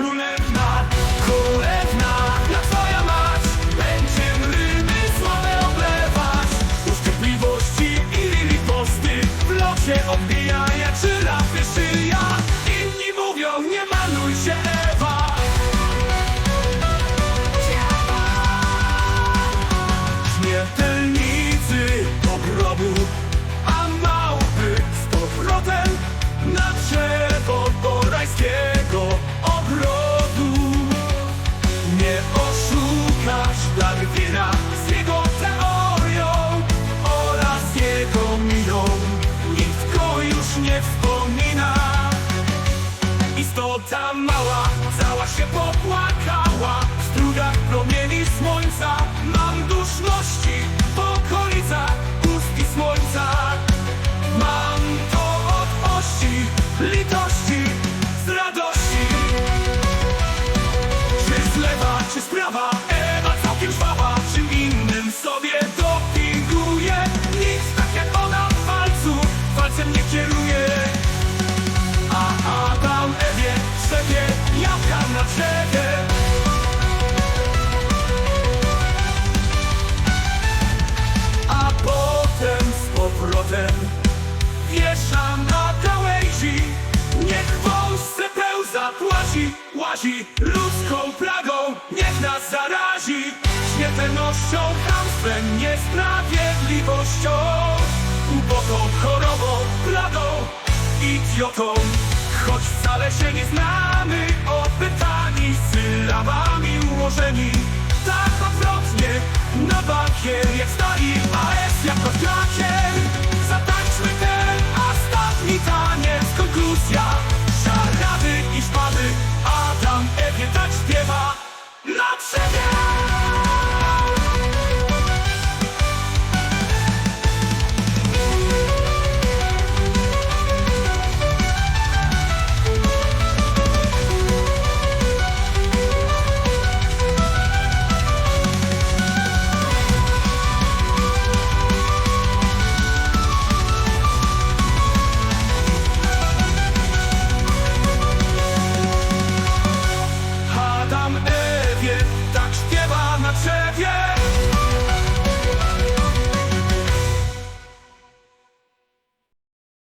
królem nad królem. się popłakała W strugach promieni słońca Mam duszności w okolicach Ust i słońca. Mam to od ości płaci, łazi ludzką plagą Niech nas zarazi. Śmiertelnością, chamstwem, niesprawiedliwością. Głupotą, chorobą, plagą, idiotą. Choć wcale się nie znamy, opytani sylabami ułożonymi Not przemian!